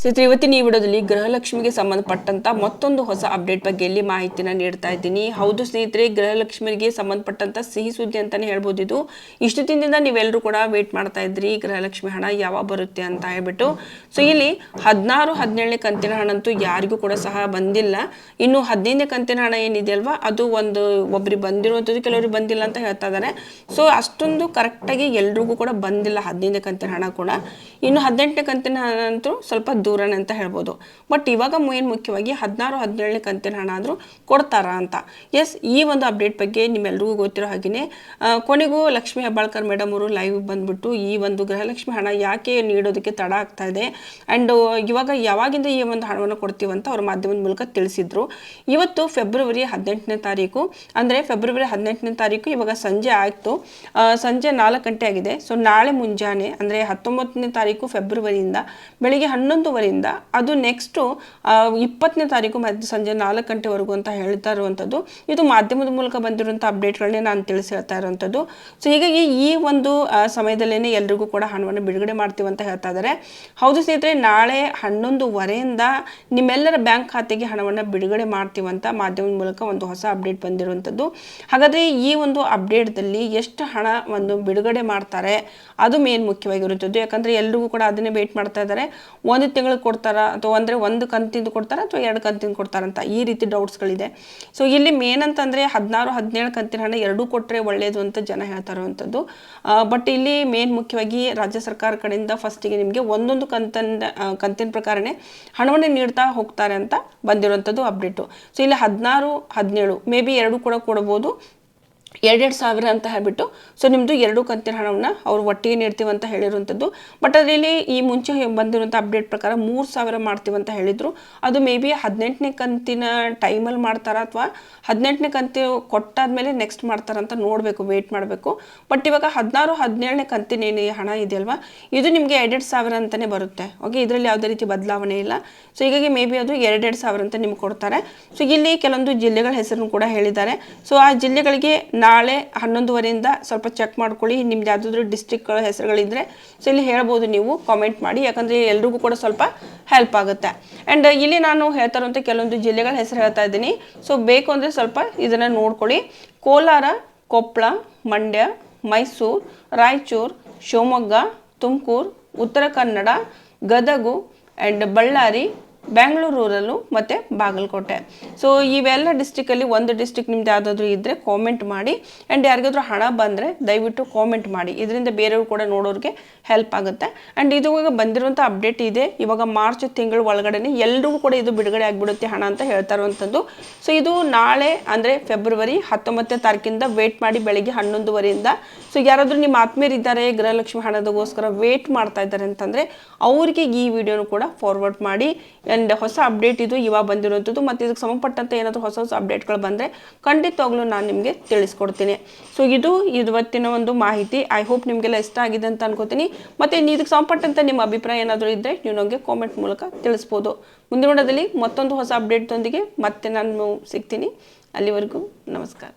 ಸ್ನೇಹಿತರೆ ಇವತ್ತಿನ ಈ ವಿಡಿಯೋದಲ್ಲಿ ಗೃಹಲಕ್ಷ್ಮಿಗೆ ಸಂಬಂಧಪಟ್ಟಂತ ಮತ್ತೊಂದು ಹೊಸ ಅಪ್ಡೇಟ್ ಬಗ್ಗೆ ಇಲ್ಲಿ ಮಾಹಿತಿನ ನೀಡ್ತಾ ಇದ್ದೀನಿ. ಹೌದು ಸ್ನೇಹಿತರೆ, ಗೃಹಲಕ್ಷ್ಮಿಗೆ ಸಂಬಂಧಪಟ್ಟಂತ ಸಿಹಿ ಸುದ್ದಿ ಅಂತಾನೆ ಹೇಳ್ಬೋದು ಇದು. ಇಷ್ಟು ದಿನದಿಂದ ನೀವೆಲ್ಲರೂ ಕೂಡ ವೇಟ್ ಮಾಡ್ತಾ ಇದ್ರಿ, ಗೃಹಲಕ್ಷ್ಮಿ ಹಣ ಯಾವಾಗ ಬರುತ್ತೆ ಅಂತ ಹೇಳ್ಬಿಟ್ಟು. ಸೊ ಇಲ್ಲಿ ಹದಿನಾರು, ಹದಿನೇಳನೇ ಕಂತಿನ ಹಣ ಅಂತೂ ಯಾರಿಗೂ ಕೂಡ ಸಹ ಬಂದಿಲ್ಲ. ಇನ್ನು ಹದಿನೈದನೇ ಕಂತಿನ ಹಣ ಏನಿದೆ ಅಲ್ವಾ, ಅದು ಒಂದು ಒಬ್ರಿಗೆ ಬಂದಿರುವಂಥದ್ದು ಕೆಲವರಿಗೆ ಬಂದಿಲ್ಲ ಅಂತ ಹೇಳ್ತಾ ಇದ್ದಾರೆ. ಸೊ ಅಷ್ಟೊಂದು ಕರೆಕ್ಟಾಗಿ ಎಲ್ರಿಗೂ ಕೂಡ ಬಂದಿಲ್ಲ ಹದಿನೈದನೇ ಕಂತಿನ ಹಣ ಕೂಡ. ಇನ್ನು ಹದಿನೆಂಟನೇ ಕಂತಿನ ಹಣ ಅಂತೂ ಸ್ವಲ್ಪ ದೂರನೇ ಅಂತ ಹೇಳ್ಬೋದು. ಬಟ್ ಇವಾಗ ಏನು ಮುಖ್ಯವಾಗಿ ಹದಿನಾರು, ಹದಿನೇಳನೇ ಕಂತಿನ ಹಣ ಆದರೂ ಕೊಡ್ತಾರಾ ಅಂತ. ಎಸ್ ಈ ಒಂದು ಅಪ್ಡೇಟ್ ಬಗ್ಗೆ ನಿಮ್ಮೆಲ್ರಿಗೂ ಗೊತ್ತಿರೋ ಹಾಗೆಯೇ ಕೊನೆಗೂ ಲಕ್ಷ್ಮೀ ಹೆಬ್ಬಾಳ್ಕರ್ ಮೇಡಮ್ ಅವರು ಲೈವ್ ಬಂದ್ಬಿಟ್ಟು ಈ ಒಂದು ಗೃಹಲಕ್ಷ್ಮಿ ಹಣ ಯಾಕೆ ನೀಡೋದಕ್ಕೆ ತಡ ಆಗ್ತಾ ಇದೆ? ಆ್ಯಂಡ್ ಇವಾಗ ಯಾವಾಗಿಂದ ಈ ಒಂದು ಹಣವನ್ನು ಕೊಡ್ತೀವಂತ ಅವ್ರ ಮಾಧ್ಯಮದ ಮೂಲಕ ತಿಳಿಸಿದ್ರು. ಇವತ್ತು ಫೆಬ್ರವರಿ ಹದಿನೆಂಟನೇ ತಾರೀಕು. ಅಂದರೆ ಫೆಬ್ರವರಿ ಹದಿನೆಂಟನೇ ತಾರೀಕು ಇವಾಗ ಸಂಜೆ ಆಯಿತು. ಸಂಜೆ ನಾಲ್ಕು ಗಂಟೆ ಆಗಿದೆ. ಸೊ ನಾಳೆ ಮುಂಜಾನೆ, ಅಂದರೆ ಹತ್ತೊಂಬತ್ತನೇ ತಾರೀಕು ಫೆಬ್ರವರಿಯಿಂದ ಬೆಳಿಗ್ಗೆ ಹನ್ನೊಂದುವರೆಯಿಂದ ಅದು ನೆಕ್ಸ್ಟು ಇಪ್ಪತ್ತನೇ ತಾರೀಕು ಮತ್ತು ಸಂಜೆ ನಾಲ್ಕು ಗಂಟೆವರೆಗೂ ಅಂತ ಹೇಳ್ತಾ ಇರುವಂಥದ್ದು. ಇದು ಮಾಧ್ಯಮದ ಮೂಲಕ ಬಂದಿರುವಂಥ ಅಪ್ಡೇಟ್ಗಳನ್ನೇ ನಾನು ತಿಳಿಸಿ ಹೇಳ್ತಾ ಇರುವಂಥದ್ದು. ಸೊ ಹೀಗಾಗಿ ಈ ಒಂದು ಸಮಯದಲ್ಲೇ ಎಲ್ರಿಗೂ ಕೂಡ ಹಣವನ್ನು ಬಿಡುಗಡೆ ಮಾಡ್ತೀವಿ ಅಂತ ಹೇಳ್ತಾ ಇದ್ದಾರೆ. ಹೌದು ಸ್ನೇಹಿತರೆ, ನಾಳೆ ಹನ್ನೊಂದುವರೆಯಿಂದ ನಿಮ್ಮೆಲ್ಲರ ಬ್ಯಾಂಕ್ ಖಾತೆಗೆ ಹಣವನ್ನು ಬಿಡುಗಡೆ ಮಾಡ್ತೀವಂತ ಮಾಧ್ಯಮದ ಮೂಲಕ ಒಂದು ಹೊಸ ಅಪ್ಡೇಟ್ ಬಂದಿರುವಂಥದ್ದು. ಹಾಗಾದರೆ ಈ ಒಂದು ಅಪ್ಡೇಟ್ದಲ್ಲಿ ಎಷ್ಟು ಹಣ ಒಂದು ಬಿಡುಗಡೆ ಮಾಡ್ತಾರೆ, ಅದು ಮೇನ್ ಮುಖ್ಯವಾಗಿರುವಂಥದ್ದು. ಯಾಕಂದರೆ ಎಲ್ರಿಗೂ ಕೂಡ ಅದನ್ನೇ ವೇಟ್ ಮಾಡ್ತಾ ಇದ್ದಾರೆ. ಒಂದು ತಿಂಗಳು ಕೊಡ್ತಾರಾ ಅಥವಾ ಅಂದರೆ ಒಂದು ಕಂತಿಂದು ಕೊಡ್ತಾರಾ ಅಥವಾ ಎರಡು ಕಂತಿಂದು ಕೊಡ್ತಾರಂತ ಈ ರೀತಿ ಡೌಟ್ಸ್ಗಳಿದೆ ಸೊ ಇಲ್ಲಿ ಮೇನ್ ಅಂತಂದರೆ ಹದಿನಾರು, ಹದಿನೇಳು ಕಂತಿನ ಹಣ ಎರಡೂ ಕೊಟ್ಟರೆ ಒಳ್ಳೆಯದು ಅಂತ ಜನ ಹೇಳ್ತಾರಂಥದ್ದು ಬಟ್ ಇಲ್ಲಿ ಮೇನ್ ಮುಖ್ಯವಾಗಿ ರಾಜ್ಯ ಸರ್ಕಾರ ಕಡೆಯಿಂದ ಫಸ್ಟಿಗೆ ನಿಮಗೆ ಒಂದೊಂದು ಕಂತನ ಕಂತಿನ ಪ್ರಕಾರನೇ ಹಣವನ್ನು ನೀಡ್ತಾ ಹೋಗ್ತಾರೆ ಅಂತ ಬಂದಿರುವಂಥದ್ದು ಅಪ್ಡೇಟು ಸೊ ಇಲ್ಲಿ ಹದಿನಾರು, ಹದಿನೇಳು ಮೇ ಬಿ ಎರಡು ಕೂಡ ಕೊಡ್ಬೋದು. ಎರಡೆರಡು ಸಾವಿರ ಅಂತ ಹೇಳ್ಬಿಟ್ಟು ಸೊ ನಿಮ್ಮದು ಎರಡು ಕಂತಿನ ಹಣವನ್ನು ಅವ್ರು ಒಟ್ಟಿಗೆ ನೀಡ್ತೀವಿ ಅಂತ ಹೇಳಿರುವಂಥದ್ದು ಬಟ್ ಅದರಲ್ಲಿ ಈ ಮುಂಚೆ ಬಂದಿರುವಂಥ ಅಪ್ಡೇಟ್ ಪ್ರಕಾರ ಮೂರು ಸಾವಿರ ಮಾಡ್ತೀವಿ ಅಂತ ಹೇಳಿದರು. ಅದು ಮೇ ಬಿ ಹದಿನೆಂಟನೇ ಕಂತಿನ ಟೈಮಲ್ಲಿ ಮಾಡ್ತಾರಾ ಅಥವಾ ಹದಿನೆಂಟನೇ ಕಂತು ಕೊಟ್ಟಾದ್ಮೇಲೆ ನೆಕ್ಸ್ಟ್ ಮಾಡ್ತಾರಂತ ನೋಡಬೇಕು ವೇಟ್ ಮಾಡಬೇಕು. ಬಟ್ ಇವಾಗ ಹದಿನಾರು, ಹದಿನೇಳನೇ ಕಂತಿನ ಏನು ಹಣ ಇದೆಯಲ್ವಾ? ಇದು ನಿಮಗೆ ಎರಡೆರಡು ಸಾವಿರ ಅಂತಲೇ ಬರುತ್ತೆ. ಓಕೆ ಇದರಲ್ಲಿ ಯಾವುದೇ ರೀತಿ ಬದಲಾವಣೆ ಇಲ್ಲ. ಸೊ ಹೀಗಾಗಿ ಮೇ ಬಿ ಅದು ಎರಡೆರಡು ಸಾವಿರ ಅಂತ ನಿಮ್ಗೆ ಕೊಡ್ತಾರೆ. ಸೊ ಇಲ್ಲಿ ಕೆಲವೊಂದು ಜಿಲ್ಲೆಗಳ ಹೆಸರನ್ನು ಕೂಡ ಹೇಳಿದ್ದಾರೆ. ಸೊ ಆ ಜಿಲ್ಲೆಗಳಿಗೆ ನಾಳೆ ಹನ್ನೊಂದುವರೆಯಿಂದ ಸ್ವಲ್ಪ ಚೆಕ್ ಮಾಡ್ಕೊಳ್ಳಿ. ನಿಮ್ದು ಯಾವುದಾದ್ರೂ ಡಿಸ್ಟ್ರಿಕ್ಗಳ ಹೆಸರುಗಳಿದ್ರೆ. ಸೊ ಇಲ್ಲಿ ಹೇಳ್ಬೋದು ನೀವು ಕಾಮೆಂಟ್ ಮಾಡಿ. ಯಾಕಂದರೆ ಎಲ್ರಿಗೂ ಕೂಡ ಸ್ವಲ್ಪ ಹೆಲ್ಪ್ ಆಗುತ್ತೆ. ಆ್ಯಂಡ್ ಇಲ್ಲಿ ನಾನು ಹೇಳ್ತಾ ಕೆಲವೊಂದು ಜಿಲ್ಲೆಗಳ ಹೆಸರು ಹೇಳ್ತಾ ಇದ್ದೀನಿ. ಸೊ ಬೇಕು ಅಂದರೆ ಸ್ವಲ್ಪ ಇದನ್ನು ನೋಡ್ಕೊಳ್ಳಿ. ಕೋಲಾರ ಕೊಪ್ಪಳ ಮಂಡ್ಯ, ಮೈಸೂರು, ರಾಯಚೂರು, ಶಿವಮೊಗ್ಗ, ತುಮಕೂರು, ಉತ್ತರ ಕನ್ನಡ, ಗದಗು ಆ್ಯಂಡ್ ಬಳ್ಳಾರಿ ಬ್ಯಾಂಗ್ಳೂರು ರೂರಲ್ಲು ಮತ್ತು ಬಾಗಲಕೋಟೆ. ಸೊ ಇವೆಲ್ಲ ಡಿಸ್ಟಿಕಲ್ಲಿ ಒಂದು ಡಿಸ್ಟಿಕ್ ನಿಮ್ದು ಯಾವುದಾದ್ರೂ ಇದ್ದರೆ ಕಾಮೆಂಟ್ ಮಾಡಿ ಆ್ಯಂಡ್ ಯಾರಿಗಾದ್ರೂ ಹಣ ಬಂದರೆ ದಯವಿಟ್ಟು ಕಾಮೆಂಟ್ ಮಾಡಿ. ಇದರಿಂದ ಬೇರೆಯವ್ರು ಕೂಡ ನೋಡೋರಿಗೆ ಹೆಲ್ಪ್ ಆಗುತ್ತೆ. ಆ್ಯಂಡ್ ಇದು ಇವಾಗ ಬಂದಿರುವಂಥ ಅಪ್ಡೇಟ್ ಇದೆ. ಇವಾಗ ಮಾರ್ಚ್ ತಿಂಗಳ ಒಳಗಡೆ ಎಲ್ಲರಿಗೂ ಕೂಡ ಇದು ಬಿಡುಗಡೆ ಆಗಿಬಿಡುತ್ತೆ ಹಣ ಅಂತ ಹೇಳ್ತಾ ಇರುವಂಥದ್ದು ಸೊ ಇದು ನಾಳೆ ಅಂದರೆ ಫೆಬ್ರವರಿ ಹತ್ತೊಂಬತ್ತನೇ ತಾರೀಕಿಂದ ವೇಟ್ ಮಾಡಿ ಬೆಳಗ್ಗೆ ಹನ್ನೊಂದುವರೆಯಿಂದ. ಸೊ ಯಾರಾದರೂ ನಿಮ್ಮ ಆತ್ಮೀಯರಿದ್ದಾರೆ ಗೃಹಲಕ್ಷ್ಮಿ ಹಣದಗೋಸ್ಕರ ವೇಟ್ ಮಾಡ್ತಾ ಇದ್ದಾರೆ ಅಂತಂದರೆ ಅವರಿಗೆ ಈ ವಿಡಿಯೋನು ಕೂಡ ಫಾರ್ವರ್ಡ್ ಮಾಡಿ. ಆ್ಯಂಡ್ ಹೊಸ ಅಪ್ಡೇಟ್ ಇದು ಇವಾಗ ಬಂದಿರುವಂಥದ್ದು. ಮತ್ತು ಇದಕ್ಕೆ ಸಂಬಂಧಪಟ್ಟಂತೆ ಏನಾದರೂ ಹೊಸ ಹೊಸ ಅಪ್ಡೇಟ್ಗಳು ಬಂದರೆ ಖಂಡಿತವಾಗ್ಲೂ ನಾನು ನಿಮಗೆ ತಿಳಿಸ್ಕೊಡ್ತೀನಿ. ಸೊ ಇದು ಇವತ್ತಿನ ಒಂದು ಮಾಹಿತಿ. ಐ ಹೋಪ್ ನಿಮಗೆಲ್ಲ ಇಷ್ಟ ಆಗಿದೆ ಅಂತ ಅನ್ಕೋತೀನಿ. ಮತ್ತು ಇದಕ್ಕೆ ಸಂಬಂಧಪಟ್ಟಂತೆ ನಿಮ್ಮ ಅಭಿಪ್ರಾಯ ಏನಾದರೂ ಇದ್ದರೆ ನೀವು ನನಗೆ ಕಾಮೆಂಟ್ ಮೂಲಕ ತಿಳಿಸ್ಬೋದು. ಮುಂದಿನ ನೋಡೋದಲ್ಲಿ ಮತ್ತೊಂದು ಹೊಸ ಅಪ್ಡೇಟ್ದೊಂದಿಗೆ ಮತ್ತೆ ನಾನು ಸಿಗ್ತೀನಿ. ಅಲ್ಲಿವರೆಗೂ ನಮಸ್ಕಾರ.